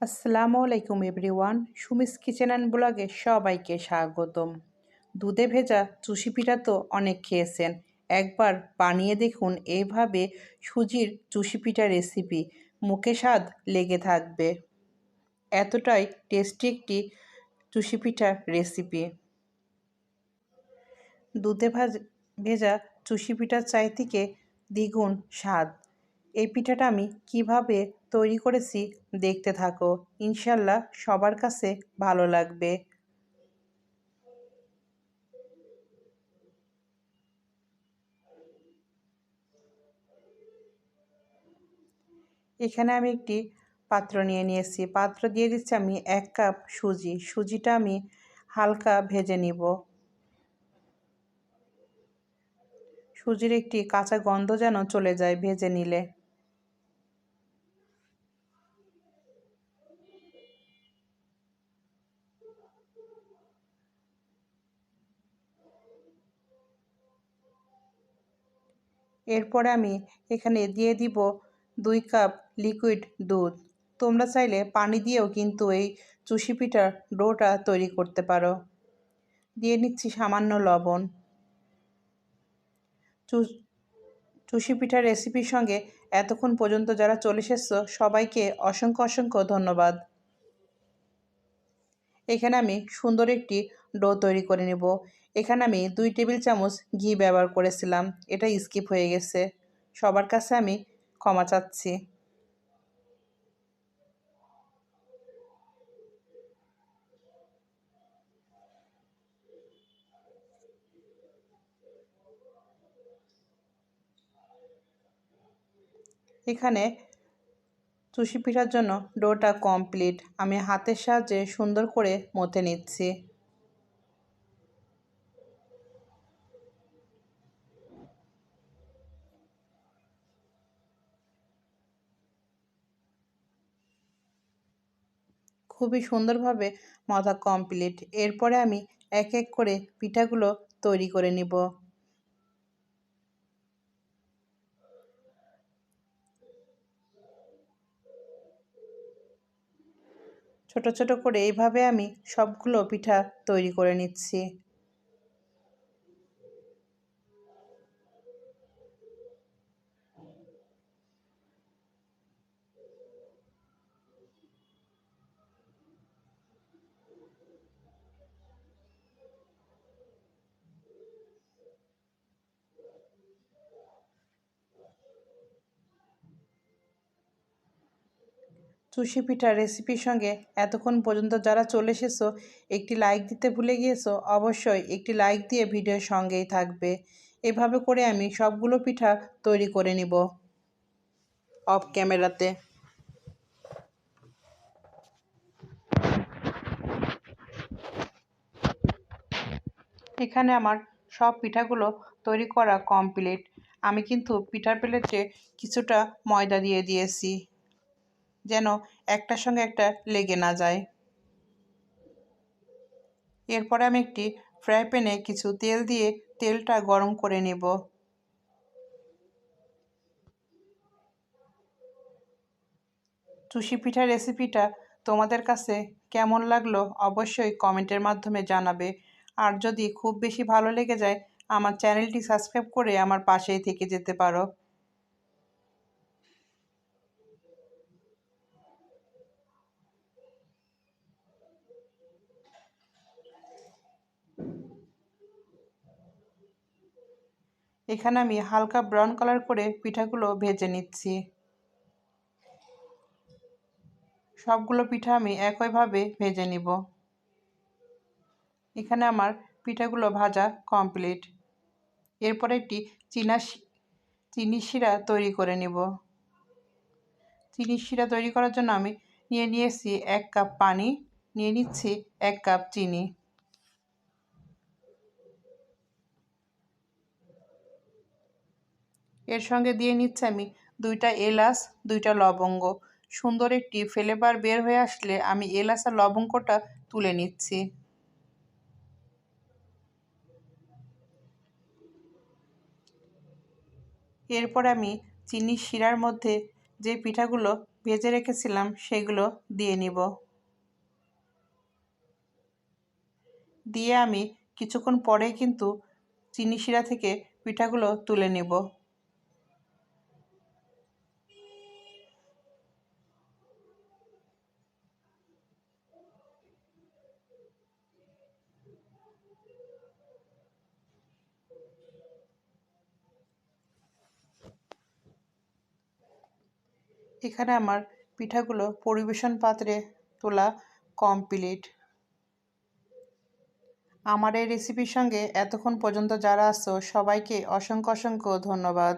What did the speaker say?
আসসালামু আলাইকুম everyone. Sumi's kitchen and ব্লগে সবাইকে স্বাগতম। দুধে ভেজা চুষি পিঠা তো অনেক খেয়েছেন। একবার বানিয়ে দেখুন এইভাবে সুজির চুষি পিঠা রেসিপি। মুখে স্বাদ লেগে থাকবে। এতটাই টেস্টি একটি চুষি পিঠা রেসিপি। দুধে ভাজ, ভেজা চুষি পিঠার চাই থেকে দ্বিগুণ স্বাদ। এই পিঠাটা আমি কীভাবে তৈরি করেছি দেখতে থাকো। ইনশাল্লাহ সবার কাছে ভালো লাগবে। এখানে আমি একটি পাত্র নিয়ে নিয়েছি। পাত্র দিয়ে দিচ্ছি আমি এক কাপ সুজি। সুজিটা আমি হালকা ভেজে নিব। সুজির একটি কাঁচা গন্ধ যেন চলে যায় ভেজে নিলে। এরপরে আমি এখানে দিয়ে দিব দুই কাপ লিকুইড দুধ। তোমরা চাইলে পানি দিয়েও কিন্তু এই চুষি পিঠার ডোটা তৈরি করতে পারো। দিয়ে নিচ্ছি সামান্য লবণ। চুষি পিঠার রেসিপির সঙ্গে এতক্ষণ পর্যন্ত যারা চলে এসেছ, সবাইকে অসংখ্য অসংখ্য ধন্যবাদ। এখানে আমি সুন্দর একটি ডো তৈরি করে নেব। এখানে আমি দুই টেবিল চামচ ঘি ব্যবহার করেছিলাম। এটা স্কিপ হয়ে গেছে। সবার কাছে আমি ক্ষমা চাচ্ছি। এখানে চুষি পিঠার জন্য ডোটা কমপ্লিট। আমি হাতের সাহায্যে সুন্দর করে মথে নিচ্ছি। খুবই সুন্দরভাবে মাথা কমপ্লিট এরপরে আমি এক এক করে পিঠাগুলো তৈরি করে নিব। ছোট ছোট করে এইভাবে আমি সবগুলো পিঠা তৈরি করে নিচ্ছি। চুষি পিঠা রেসিপির সঙ্গে এতক্ষণ পর্যন্ত যারা চলে এসেছ, একটি লাইক দিতে ভুলে গিয়েছো, অবশ্যই একটি লাইক দিয়ে ভিডিওর সঙ্গেই থাকবে। এভাবে করে আমি সবগুলো পিঠা তৈরি করে নিব। অফ ক্যামেরাতে এখানে আমার সব পিঠাগুলো তৈরি করা কমপ্লিট আমি কিন্তু পিঠার প্লেটে কিছুটা ময়দা দিয়ে দিয়েছি। যেন একটার সঙ্গে একটা লেগে না যায়। এরপরে আমি একটি ফ্রাই প্যানে কিছু তেল দিয়ে তেলটা গরম করে নেব। চুষি পিঠা রেসিপিটা তোমাদের কাছে কেমন লাগল অবশ্যই কমেন্টের মাধ্যমে জানাবে। আর যদি খুব বেশি ভালো লেগে যায়, আমার চ্যানেলটি সাবস্ক্রাইব করে আমার পাশেই থেকে যেতে পারো। এখানে আমি হালকা ব্রাউন কালার করে পিঠাগুলো ভেজে নিচ্ছি। সবগুলো পিঠা আমি একইভাবে ভেজে নিব। এখানে আমার পিঠাগুলো ভাজা কমপ্লিট। এরপরে একটি চিনা চিনি শিরা তৈরি করে নিব। চিনি শিরা তৈরি করার জন্য আমি নিয়ে নিয়েছি এক কাপ পানি, নিয়ে নিচ্ছি এক কাপ চিনি। এর সঙ্গে দিয়ে নিচ্ছি আমি দুইটা এলাচ, দুইটা লবঙ্গ। সুন্দর একটি ফ্লেভার বের হয়ে আসলে আমি এলাচ আর লবঙ্গটা তুলে নিচ্ছি। এরপর আমি চিনি শিরার মধ্যে যে পিঠাগুলো ভেজে রেখেছিলাম সেগুলো দিয়ে নিব। দিয়ে আমি কিছুক্ষণ পরেই কিন্তু চিনি শিরা থেকে পিঠাগুলো তুলে নিব। এখানে আমার পিঠাগুলো পরিবেশন পাত্রে তোলা কমপ্লিট আমার এই রেসিপির সঙ্গে এতক্ষণ পর্যন্ত যারা আসছো সবাইকে অসংখ্য অসংখ্য ধন্যবাদ।